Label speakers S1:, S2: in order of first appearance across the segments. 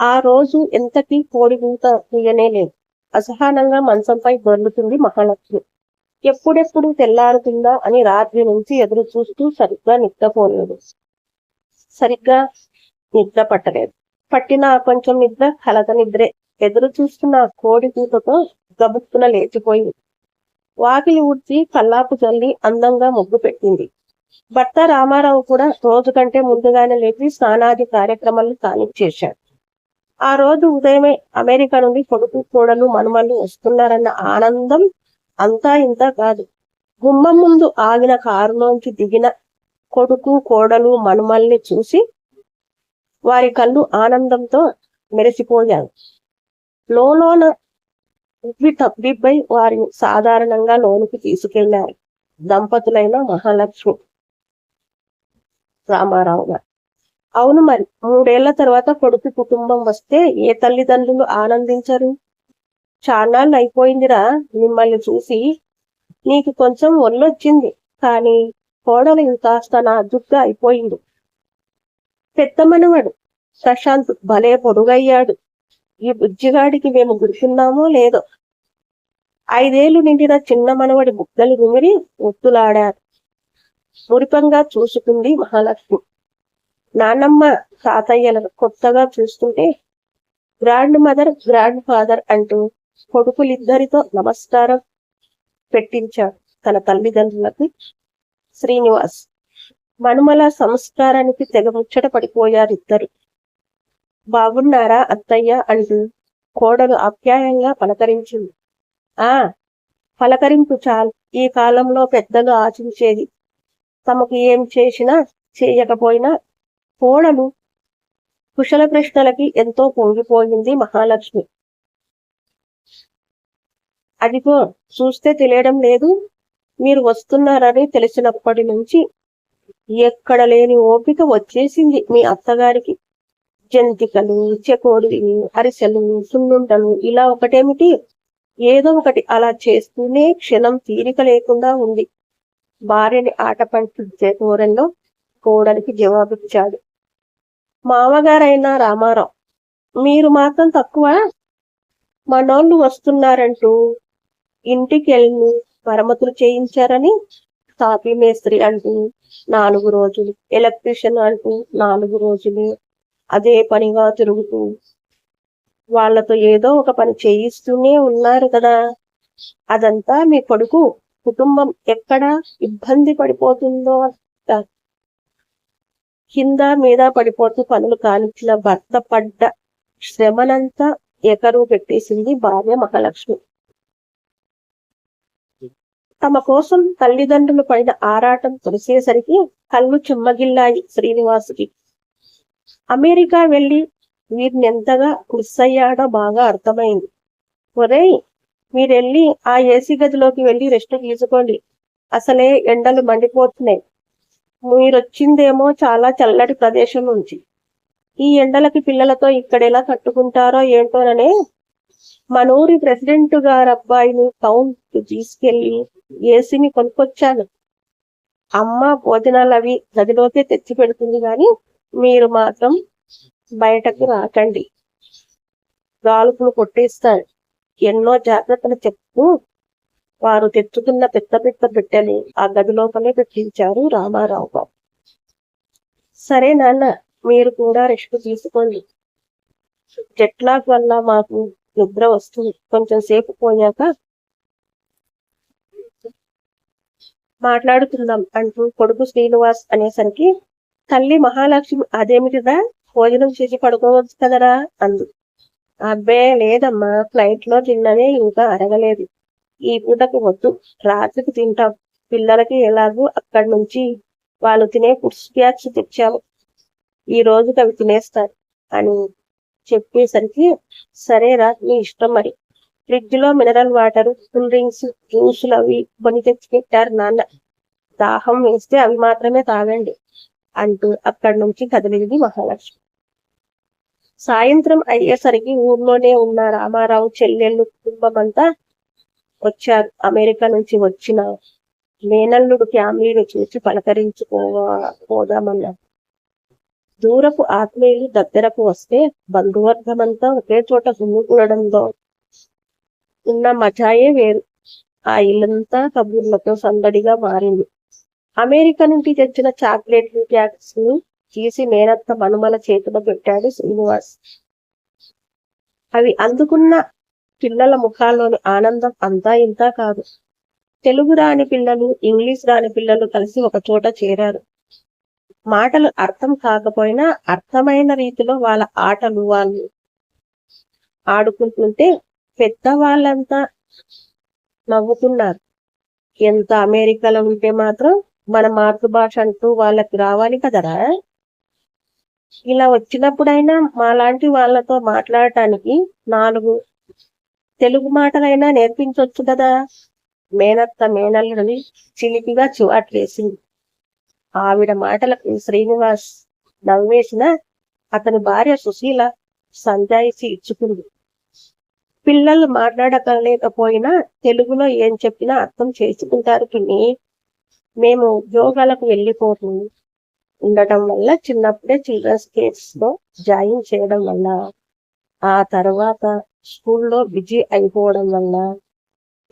S1: ఆ రోజు ఎంతకీ కోడిగూత తీయనే లేదు. అసహనంగా మంచంపై దొర్లుతుంది మహాలక్ష్మి. ఎప్పుడెప్పుడు తెల్లారుతుందా అని రాత్రి నుంచి ఎదురు చూస్తూ సరిగ్గా నిద్రపోలేదు. సరిగ్గా నిద్ర పట్టలేదు. పట్టిన కొంచెం నిద్ర కలత నిద్రే. ఎదురు చూస్తున్న ఆ కోడి కూతతో గబుక్కున లేచిపోయింది. వాకిలి ఊడ్చి కల్లాపు చల్లి అందంగా ముగ్గు పెట్టింది. భర్త రామారావు కూడా రోజు కంటే ముందుగానే లేచి స్నానాది కార్యక్రమాలు కానిచ్చేశాడు ఆ రోజు ఉదయమే అమెరికా నుండి కొడుకు కోడలు మనుమలు వస్తున్నారన్న ఆనందం అంతా ఇంత కాదు. గుమ్మం ముందు ఆగిన కారులోంచి దిగిన కొడుకు కోడలు మనుమల్ని చూసి వారి కళ్ళు ఆనందంతో మెరిసిపోయాయి. లోన ఉబ్బి తబ్బిబ్బై వారిని సాధారణంగా లోనికి తీసుకెళ్ళారు. దంపతులైన మహాలక్ష్మి రామారావు గారు. అవును మరి. మూడేళ్ళ తర్వాత కొడుకు కుటుంబం వస్తే ఏ తల్లిదండ్రులు ఆనందించరు? చాన్నాళ్ళు అయిపోయిందిరా. మిమ్మల్ని చూసి నీకు కొంచెం ఒళ్ళొచ్చింది. కానీ కోడలు ఇంకాస్త నాజుగ్గా అయిపోయింది. పెద్ద మనవడు. ప్రశాంత్ భలే పొడుగయ్యాడు. ఈ బుజ్జిగాడికి మేము గుర్తున్నామో లేదో. ఐదేళ్ళు నిండిన చిన్న మనవడి బుగ్గలు గుమిరి ఒత్తులాడారు. మురిపంగా చూసుకుంది మహాలక్ష్మి. నాన్నమ్మ తాతయ్యలను కొత్తగా చూస్తుంటే గ్రాండ్ మదర్ గ్రాండ్ ఫాదర్ అంటూ కొడుకులిద్దరితో నమస్కారం పెట్టించాడు తన తల్లిదండ్రులకు శ్రీనివాస్. మనుమల సంస్కారానికి తెగ ముచ్చట పడిపోయారు ఇద్దరు బాగున్నారా అత్తయ్య అంటూ కోడలు ఆప్యాయంగా పలకరించింది. ఆ పలకరింపు చాలు. ఈ కాలంలో పెద్దగా ఆశించేది తమకు ఏం చేసినా చేయకపోయినా కోడలు కుశల ప్రశ్నలకి ఎంతో పొంగిపోయింది మహాలక్ష్మి. అదిగో చూస్తే తెలియడం లేదు. మీరు వస్తున్నారని తెలిసినప్పటి నుంచి ఎక్కడ లేని ఓపిక వచ్చేసింది మీ అత్తగారికి. జంతికలు చెకోడిలు అరిసెలు సున్నుండలు ఇలా ఒకటేమిటి? ఏదో ఒకటి అలా చేస్తూనే క్షణం తీరిక లేకుండా ఉంది. భార్యని ఆట పట్టించే దూరంలో కోడలికి జవాబిచ్చాడు. మామగారైన రామారావు మీరు మాత్రం తక్కువ మనోళ్ళు వస్తున్నారంటూ ఇంటికి వెళ్ళి మరమ్మతులు చేయించారని తాపీ మేస్త్రి అంటూ నాలుగు రోజులు ఎలక్ట్రీషియన్ అంటూ నాలుగు రోజులు అదే పనిగా తిరుగుతూ వాళ్ళతో ఏదో ఒక పని చేయిస్తూనే ఉన్నారు కదా. అదంతా మీ కొడుకు కుటుంబం ఎక్కడ ఇబ్బంది పడిపోతుందో కింద మీద పడిపోతూ పనులు కానిచ్చిన భర్త పడ్డ శ్రమనంతా ఎకరు పెట్టేసింది భార్య మహాలక్ష్మి. తమ కోసం తల్లిదండ్రులు పడిన ఆరాటం తొలిసేసరికి కళ్ళు చిమ్మగిల్లాయి శ్రీనివాసుకి. అమెరికా వెళ్ళి వీరిని ఎంతగా మిస్ అయ్యాడో బాగా అర్థమైంది. ఒరేయ్ మీరెళ్ళి ఆ ఏసీ గదిలోకి వెళ్ళి రెస్ట్ తీసుకోండి. అసలే ఎండలు మండిపోతున్నాయి. మీరొచ్చిందేమో చాలా చల్లటి ప్రదేశం నుంచి. ఈ ఎండలకి పిల్లలతో ఇక్కడ ఎలా కట్టుకుంటారో ఏంటోననే మనూరి ప్రెసిడెంట్ గారు అబ్బాయిని టౌన్ తీసుకెళ్ళి ఏసీని కొనుక్కొచ్చాను. అమ్మ భోజనాలు అవి గదిలోకే తెచ్చి పెడుతుంది గాని మీరు మాత్రం బయటకు రాకండి. గాలుపులు కొట్టేస్తాడు. ఎన్నో జాగ్రత్తలు చెప్తూ వారు తెచ్చుకున్న పెద్ద పెద్ద బిడ్డని ఆ గది లోపలే పెట్టించారు రామారావు బాబు. సరే నాన్న మీరు కూడా రెస్ట్ తీసుకోండి. జెట్లాగ్ వల్ల మాకు నిద్ర వస్తుంది. కొంచెం సేపు పోయాక మాట్లాడుకుందాం అంటూ కొడుకు శ్రీనివాస్ అనేసరికి తల్లి మహాలక్ష్మి అదేమిటిదా భోజనం చేసి పడుకోవచ్చు కదరా? అంది. అబ్బే లేదమ్మా. ఫ్లైట్లో తిన్నదే ఇంకా అరగలేదు. ఈ పూటకి వద్దు. రాత్రికి తింటాం. పిల్లలకి ఎలాగో అక్కడి నుంచి వాళ్ళు తినే ఫుడ్ బ్యాగ్స్ తెచ్చాము. ఈ రోజుకి అవి తినేస్తారు అని చెప్పేసరికి సరేరా మీ ఇష్టం మరి. ఫ్రిడ్జ్లో మినరల్ వాటర్ కూల్ డ్రింక్స్ జ్యూసులు అవి కొని తెచ్చి పెట్టారు నాన్న. దాహం వేస్తే అవి మాత్రమే తాగండి అంటూ అక్కడి నుంచి కదిలింది మహాలక్ష్మి. సాయంత్రం అయ్యేసరికి ఊర్లోనే ఉన్న రామారావు చెల్లెళ్ళు కుటుంబం అంతా వచ్చారు అమెరికా నుంచి వచ్చిన మేనల్లుడు ఫ్యామిలీని చూసి పలకరించుకో పోదామన్నారు దూరపు ఆత్మీయులు దగ్గరకు వస్తే బంధువర్గమంతా ఒకే చోట గుమ్మికూడడంలో ఉన్న మజాయే వేరు. ఆ ఇల్లంతా కబుర్లతో సందడిగా మారింది. అమెరికా నుండి తెచ్చిన చాక్లెట్లు ప్యాక్స్ని తీసి మేనత్త మనుమల చేతిలో పెట్టాడు శ్రీనివాస్. అవి అందుకున్న పిల్లల ముఖాల్లోని ఆనందం అంతా ఇంతా కాదు. తెలుగు రాని పిల్లలు ఇంగ్లీష్ రాని పిల్లలు కలిసి ఒక చోట చేరారు. మాటలు అర్థం కాకపోయినా అర్థమైన రీతిలో వాళ్ళ ఆటలు వాళ్ళు ఆడుకుంటుంటే పెద్దవాళ్ళంతా నవ్వుకున్నారు. ఎంత అమెరికాలో ఉంటే మాత్రం మన మాతృభాష అంటూ వాళ్ళకి రావాలి కదరా? ఇలా వచ్చినప్పుడైనా మాలాంటి వాళ్ళతో మాట్లాడటానికి నాలుగు తెలుగు మాటలైనా నేర్పించవచ్చు కదా. మేనత్త మేనల్లుడిని చిలిపిగా చివాట్లేసింది. ఆవిడ మాటలకు శ్రీనివాస్ నవ్వేసిన అతని భార్య సుశీల సంజాయిసి ఇచ్చుకుంది. పిల్లలు మాట్లాడకలేకపోయినా తెలుగులో ఏం చెప్పినా అర్థం చేసుకుంటారు పిన్ని. మేము ఉద్యోగాలకు వెళ్ళిపోతుంది ఉండటం వల్ల చిన్నప్పుడే చిల్డ్రన్స్ కేర్స్లో జాయిన్ చేయడం వల్ల. ఆ తర్వాత స్కూల్లో బిజీ అయిపోవడం వల్ల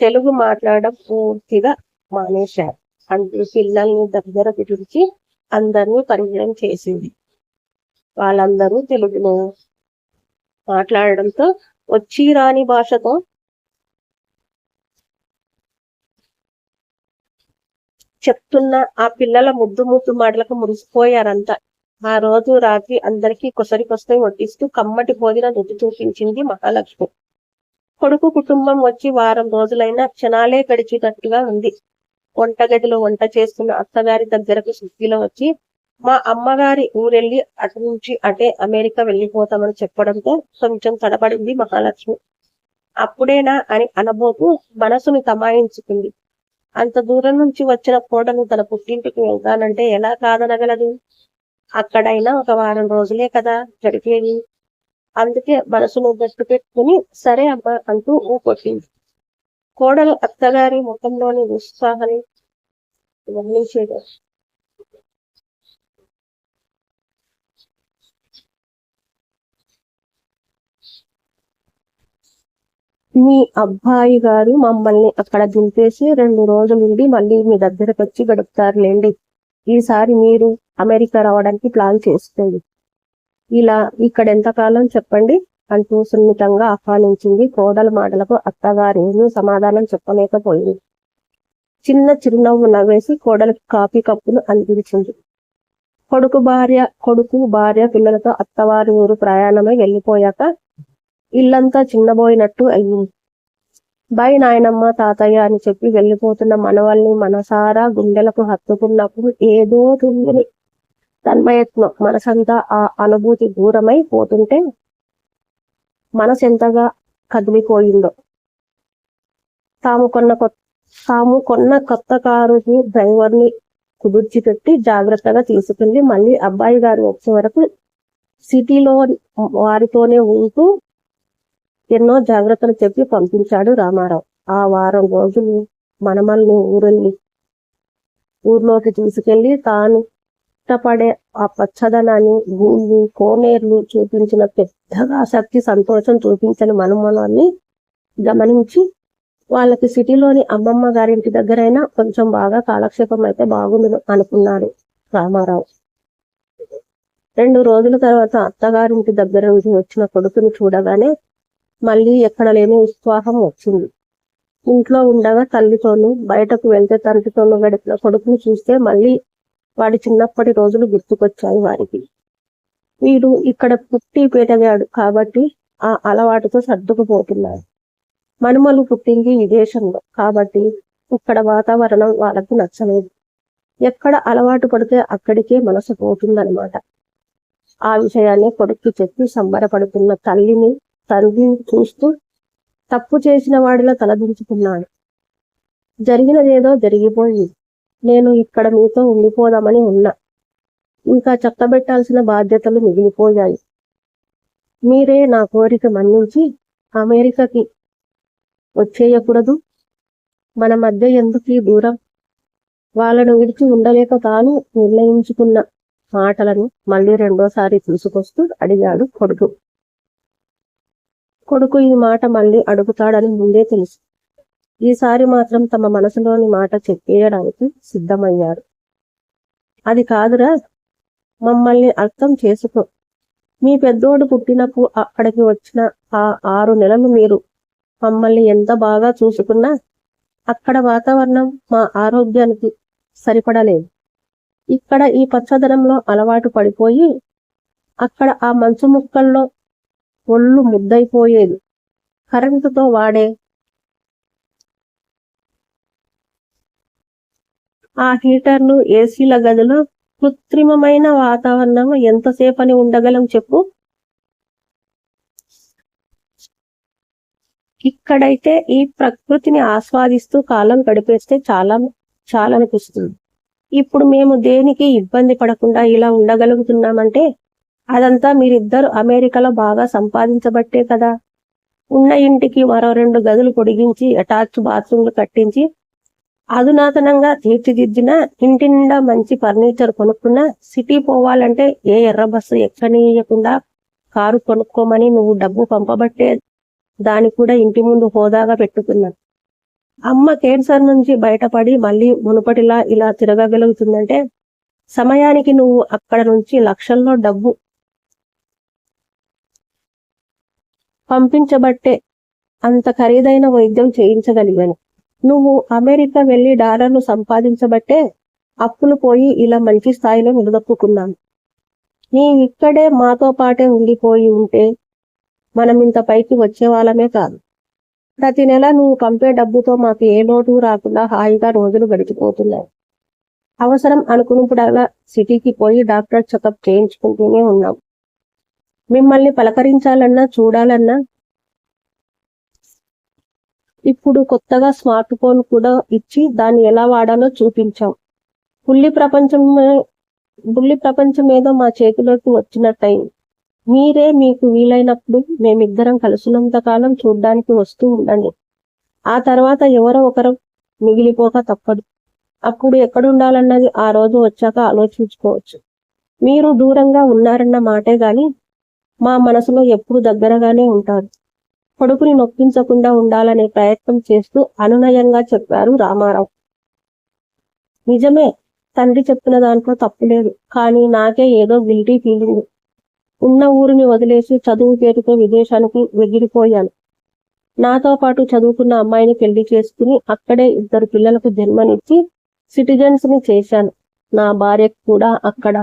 S1: తెలుగు మాట్లాడడం పూర్తిగా మానేశారు. అంటే పిల్లల్ని దగ్గర పిలిచి అందరినీ పరిచయం చేసింది. వాళ్ళందరూ తెలుగులో మాట్లాడడంతో వచ్చి రాని భాషతో చెప్తున్న ఆ పిల్లల ముద్దు ముద్దు మాటలకు మురిసిపోయారంతా. ఆ రోజు రాత్రి అందరికీ కొసరికొస్తే వడ్డిస్తూ కమ్మటి భోజనం రుచి చూపించింది మహాలక్ష్మి. కొడుకు కుటుంబం వచ్చి వారం రోజులైనా క్షణాలే గడిచేటట్టుగా ఉంది. వంటగదిలో వంట చేస్తున్న అత్తగారి దగ్గరకు సుఖిలో వచ్చి మా అమ్మగారి ఊరెళ్ళి అటు నుంచి అటే అమెరికా వెళ్ళిపోతామని చెప్పడంతో కొంచెం తడబడింది మహాలక్ష్మి. అప్పుడేనా అని అనబోతూ మనసుని తమాయించుకుంది. అంత దూరం నుంచి వచ్చిన కోడలు తన పుట్టింటికి వెళ్తానంటే ఎలా కాదనగలదు? అక్కడైనా ఒక వారం రోజులే కదా గడిపేది అందుకే మనసును గట్టు పెట్టుకుని సరే అమ్మా అంటూ ఊపొట్టింది కోడలు అత్తగారి ముఖంలోని ఉత్సాహాన్ని గమనించేది. మీ అబ్బాయి గారు మమ్మల్ని అక్కడ దింపేసి రెండు రోజులు ఉండి మళ్ళీ మీ దగ్గరకు వచ్చి గడుపుతారులేండి. ఈసారి మీరు అమెరికా రావడానికి ప్లాన్ చేస్తుంది. ఇలా ఇక్కడ ఎంతకాలం చెప్పండి? అంటూ సున్నితంగా ఆహ్వానించింది కోడల మాటలకు అత్తగారి. సమాధానం చెప్పలేకపోయింది. చిన్న చిరునవ్వు నవ్వేసి కోడలికి కాఫీ కప్పును అందించింది. కొడుకు భార్య కొడుకు భార్య పిల్లలతో అత్తవారి ఊరు ప్రయాణమై వెళ్ళిపోయాక ఇల్లంతా చిన్నబోయినట్టు అయ్యింది. బై నాయనమ్మ తాతయ్య అని చెప్పి వెళ్ళిపోతున్న మనవల్ని మనసారా గుండెలకు హత్తుకున్నప్పుడు ఏదో తుంగిని తన్మయత్నం మనసంతా ఆ అనుభూతి దూరమై పోతుంటే మనసు ఎంతగా కదిలిపోయిందో. తాము కొన్న కొత్త తాము కొన్న కొత్త కారుని డ్రైవర్ని కుదుర్చి పెట్టి జాగ్రత్తగా తీసుకెళ్ళి మళ్ళీ అబ్బాయి గారు వచ్చే వరకు సిటీలో వారితోనే ఉంటూ ఎన్నో జాగ్రత్తలు చెప్పి పంపించాడు రామారావు. ఆ వారం రోజులు మనమల్ని ఊరెళ్ళి ఊర్లోకి తీసుకెళ్ళి తాను ఇష్టపడే ఆ పచ్చదనాన్ని భూమి కోనేర్లు చూపించిన పెద్దగా ఆసక్తి సంతోషం చూపించని మనమనాన్ని గమనించి వాళ్ళకి సిటీలోని అమ్మమ్మ గారింటి దగ్గరైనా కొంచెం బాగా కాలక్షేపం అయితే బాగుంది అనుకున్నాడు రామారావు. రెండు రోజుల తర్వాత అత్తగారింటి దగ్గర నుంచి వచ్చిన కొడుకుని చూడగానే మళ్ళీ ఎక్కడ లేని ఉత్సాహం వచ్చింది. ఇంట్లో ఉండగా తల్లితోనూ బయటకు వెళ్తే తండ్రితోనూ గడిపిన కొడుకుని చూస్తే మళ్ళీ వాడి చిన్నప్పటి రోజులు గుర్తుకొచ్చాయి వారికి. వీడు ఇక్కడ పుట్టి పెరిగాడు కాబట్టి ఆ అలవాటుతో సర్దుకుపోతున్నాడు. మనుమలు పుట్టింది విదేశంలో కాబట్టి ఇక్కడ వాతావరణం వాళ్ళకు నచ్చలేదు. ఎక్కడ అలవాటు పడితే అక్కడికే మనసు పోతుందన్నమాట. ఆ విషయాన్ని కొడుక్కి చెప్పి సంబరపడుతున్న తల్లిని తరిగి చూస్తూ తప్పు చేసిన వాడిలా తలదించుకున్నాడు జరిగినదేదో జరిగిపోయింది. నేను ఇక్కడ మీతో ఉండిపోదామని ఉన్నా. ఇంకా చక్కబెట్టాల్సిన బాధ్యతలు మిగిలిపోయాయి. మీరే నా కోరిక మన్నించి అమెరికాకి వచ్చేయకూడదు. మన మధ్య ఎందుకు ఈ దూరం? వాళ్ళను విడిచి ఉండలేక తాను నిర్ణయించుకున్న మాటలను మళ్ళీ రెండోసారి తీసుకొస్తూ అడిగాడు కొడుకు. కొడుకు ఈ మాట మళ్ళీ అడుగుతాడని ముందే తెలుసు. ఈసారి మాత్రం తమ మనసులోని మాట చెప్పేయడానికి సిద్ధమయ్యారు. అది కాదురా మమ్మల్ని అర్థం చేసుకో. మీ పెద్దోడు పుట్టినప్పుడు అక్కడికి వచ్చిన ఆ ఆరు నెలలు మీరు మమ్మల్ని ఎంత బాగా చూసుకున్నా అక్కడ వాతావరణం మా ఆరోగ్యానికి సరిపడలేదు. ఇక్కడ ఈ పచ్చదనంలో అలవాటు పడిపోయి అక్కడ ఆ మంచు ముక్కల్లో ఒళ్ళు ముద్దైపోయేది కరెంటుతో వాడే ఆ హీటర్లు ఏసీల గదిలో కృత్రిమమైన వాతావరణం ఎంతసేపని ఉండగలం చెప్పు. ఇక్కడైతే ఈ ప్రకృతిని ఆస్వాదిస్తూ కాలం గడిపేస్తే చాలా చాలా అనిపిస్తుంది. ఇప్పుడు మేము దేనికి ఇబ్బంది పడకుండా ఇలా ఉండగలుగుతున్నామంటే అదంతా మీరిద్దరు అమెరికాలో బాగా సంపాదించబట్టే కదా. ఉన్న ఇంటికి మరో రెండు గదులు పొడిగించి అటాచ్ బాత్రూమ్లు కట్టించి అధునాతనంగా తీర్చిదిద్దిన ఇంటి నిండా మంచి ఫర్నిచర్ కొనుక్కున్న సిటీ పోవాలంటే ఏ ఎర్ర బస్సు ఎక్కనీయకుండా కారు కొనుక్కోమని నువ్వు డబ్బు పంపబట్టే దాని కూడా ఇంటి ముందు హోదాగా పెట్టుకున్నాను అమ్మ క్యాన్సర్ నుంచి బయటపడి మళ్ళీ మునుపటిలా ఇలా తిరగగలుగుతుందంటే సమయానికి నువ్వు అక్కడ నుంచి లక్షల్లో డబ్బు పంపించబట్టే అంత ఖరీదైన వైద్యం చేయించగలిగాను. నువ్వు అమెరికా వెళ్ళి డాలర్లు సంపాదించబట్టే అప్పులు పోయి ఇలా మంచి స్థాయిలో నిలదొక్కున్నాను నీ ఇక్కడే మాతో పాటే ఉండిపోయి ఉంటే మనం ఇంత పైకి వచ్చే వాళ్ళమే కాదు. ప్రతి నెల నువ్వు పంపే డబ్బుతో మాకు ఏ లోటు రాకుండా హాయిగా రోజులు గడిచిపోతున్నాయి. అవసరం అనుకున్నప్పుడల్లా సిటీకి పోయి డాక్టర్ చెకప్ చేయించుకుంటూనే ఉన్నాం మిమ్మల్ని పలకరించాలన్నా చూడాలన్నా. ఇప్పుడు కొత్తగా స్మార్ట్ ఫోన్ కూడా ఇచ్చి దాన్ని ఎలా వాడాలో చూపించాం. బుల్లి ప్రపంచం బుల్లి ప్రపంచం ఏదో మా చేతిలోకి వచ్చినట్టయింది. మీరే మీకు వీలైనప్పుడు మేమిద్దరం కలిసినంత కాలం చూడ్డానికి వస్తూ ఉండండి. ఆ తర్వాత ఎవరో ఒకరు మిగిలిపోక తప్పదు. అప్పుడు ఎక్కడుండాలన్నది ఆ రోజు వచ్చాక ఆలోచించుకోవచ్చు. మీరు దూరంగా ఉన్నారన్న మాటే గాని మా మనసులో ఎప్పుడు దగ్గరగానే ఉంటారు. కొడుకుని నొప్పించకుండా ఉండాలనే ప్రయత్నం చేస్తూ అనునయంగా చెప్పారు రామారావు. నిజమే తండ్రి చెప్పిన దాంట్లో తప్పులేదు కానీ నాకే ఏదో గిల్టీ ఫీలింగ్. ఉన్న ఊరిని వదిలేసి చదువు పేరుతో విదేశానికి వెగిరిపోయాను. నాతో పాటు చదువుకున్న అమ్మాయిని పెళ్ళి చేసుకుని అక్కడే ఇద్దరు పిల్లలకు జన్మనిచ్చి సిటిజన్స్ని చేశాను. నా భార్యకు కూడా అక్కడ.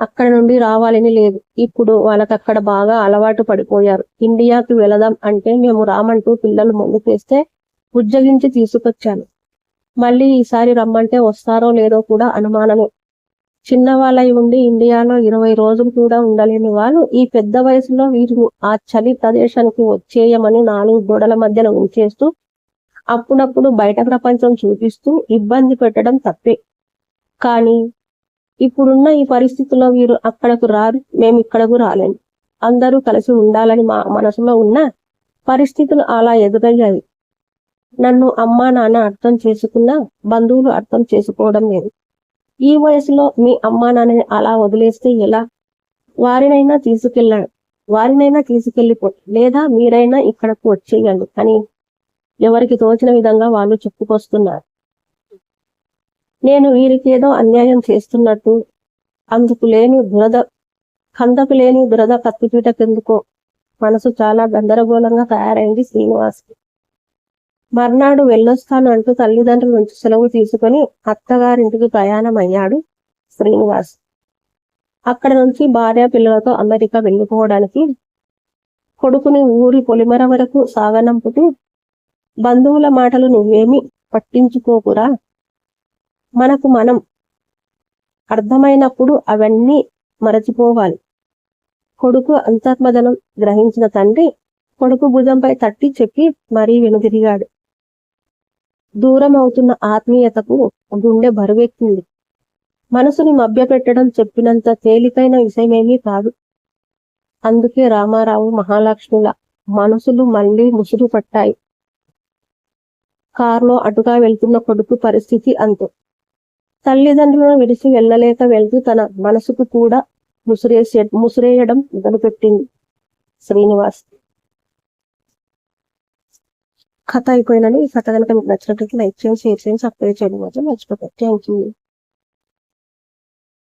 S1: అక్కడ నుండి రావాలని లేదు. ఇప్పుడు వాళ్ళకి అక్కడ బాగా అలవాటు పడిపోయారు. ఇండియాకి వెళదాం అంటే మేము రామంటూ పిల్లలు ముందు చేస్తే ఉజ్జగించి తీసుకొచ్చాను. మళ్ళీ ఈసారి రమ్మంటే వస్తారో లేదో కూడా అనుమానమే. చిన్నవాళ్ళై ఉండి ఇండియాలో ఇరవై రోజులు కూడా ఉండలేని వాళ్ళు ఈ పెద్ద వయసులో వీరు ఆ చలి ప్రదేశానికి వచ్చేయమని నాలుగు గోడల మధ్యన ఉంచేస్తూ అప్పుడప్పుడు బయట ప్రపంచం చూపిస్తూ ఇబ్బంది పెట్టడం తప్పే. కానీ ఇప్పుడున్న ఈ పరిస్థితుల్లో వీరు అక్కడకు రారు మేము ఇక్కడకు రాలేము అందరూ కలిసి ఉండాలని మా మనసులో ఉన్న పరిస్థితులు అలా ఎదురయ్యాయి. నన్ను అమ్మా నాన్న అర్థం చేసుకున్నా బంధువులు అర్థం చేసుకోవడం లేదు. ఈ వయసులో మీ అమ్మా నాన్నని అలా వదిలేస్తే ఎలా? వారినైనా తీసుకెళ్ళాడు వారినైనా తీసుకెళ్ళిపో లేదా మీరైనా ఇక్కడకు వచ్చేయండి అని ఎవరికి తోచిన విధంగా వాళ్ళు చెప్పుకొస్తున్నారు. నేను వీరికి ఏదో అన్యాయం చేస్తున్నట్టు. అందుకు లేని దురద కందకు లేని దురద కత్తిపీట కిందుకో మనసు చాలా గందరగోళంగా తయారైంది శ్రీనివాస్కి మర్నాడు వెళ్ళొస్తాను అంటూ తల్లిదండ్రుల నుంచి సెలవు తీసుకుని అత్తగారింటికి ప్రయాణం అయ్యాడు శ్రీనివాస్. అక్కడ నుంచి భార్య పిల్లలతో అమెరికా వెళ్ళిపోవడానికి కొడుకుని ఊరి పొలిమర వరకు సాగనంపుతూ బంధువుల మాటలు నువ్వేమి పట్టించుకోకురా? మనకు మనం అర్థమైనప్పుడు అవన్నీ మరచిపోవాలి. కొడుకు అంతర్మదనం గ్రహించిన తండ్రి కొడుకు భుజంపై తట్టి చెప్పి మరీ వెనుదిరిగాడు. దూరం అవుతున్న ఆత్మీయతకు గుండె బరువెక్కింది. మనసుని మభ్యపెట్టడం చెప్పినంత తేలికైన విషయమేమీ కాదు. అందుకే రామారావు మహాలక్ష్మిల మనసులు మళ్ళీ ముసురు పట్టాయి కారులో అటుగా వెళ్తున్న కొడుకు పరిస్థితి అంతే. తల్లిదండ్రులను విడిచి వెళ్ళలేక వెళ్తూ తన మనసుకు కూడా ముసిరేసే ముసిరేయడం మొదలుపెట్టింది శ్రీనివాస్. కథ అయిపోయినని ఈ కథ కనుక మీకు నచ్చినట్లయితే లైక్ చేయండి షేర్ చేయండి సబ్స్క్రైబ్ చేయడం. మాత్రం మర్చిపోతారు థ్యాంక్ యూ